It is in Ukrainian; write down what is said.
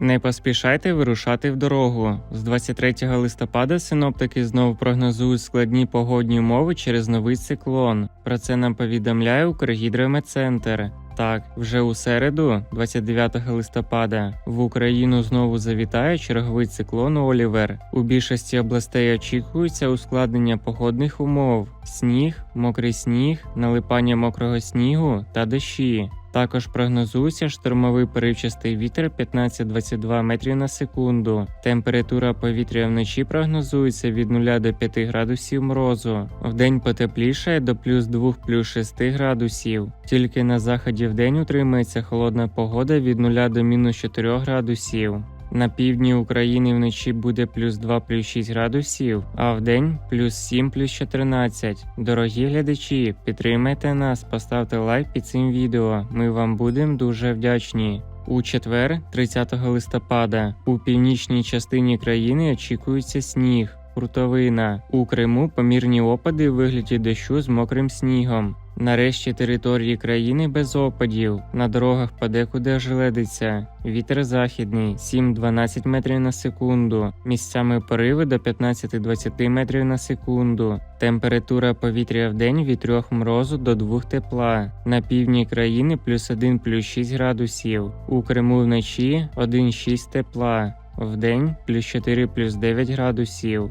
Не поспішайте вирушати в дорогу. З 23 листопада синоптики знову прогнозують складні погодні умови через новий циклон. Про це нам повідомляє Укргідрометцентр. Так, вже у середу, 29 листопада, в Україну знову завітає черговий циклон Олівер. У більшості областей очікується ускладнення погодних умов: сніг, мокрий сніг, налипання мокрого снігу та дощі. Також прогнозується штормовий поривчастий вітер 15-22 метрів на секунду. Температура повітря вночі прогнозується від 0 до 5 градусів морозу. Вдень потеплішає до плюс 2 плюс 6 градусів. Тільки на заході вдень утримається холодна погода від 0 до мінус 4 градусів. На півдні України вночі буде плюс 2 плюс 6 градусів, а вдень плюс 7 плюс 14. Дорогі глядачі, підтримайте нас, поставте лайк під цим відео. Ми вам будемо дуже вдячні. У четвер, 30 листопада, у північній частині країни очікується сніг. Крутовина. У Криму помірні опади у вигляді дощу з мокрим снігом. Нарешті території країни без опадів. На дорогах подекуди ожеледиться. Вітер західний 7-12 метрів на секунду. Місцями пориви до 15-20 метрів на секунду. Температура повітря в день від 3 морозу до 2 тепла. На півдні країни плюс 1 плюс 6 градусів. У Криму вночі 1-6 тепла. Вдень плюс 4 плюс 9 градусів.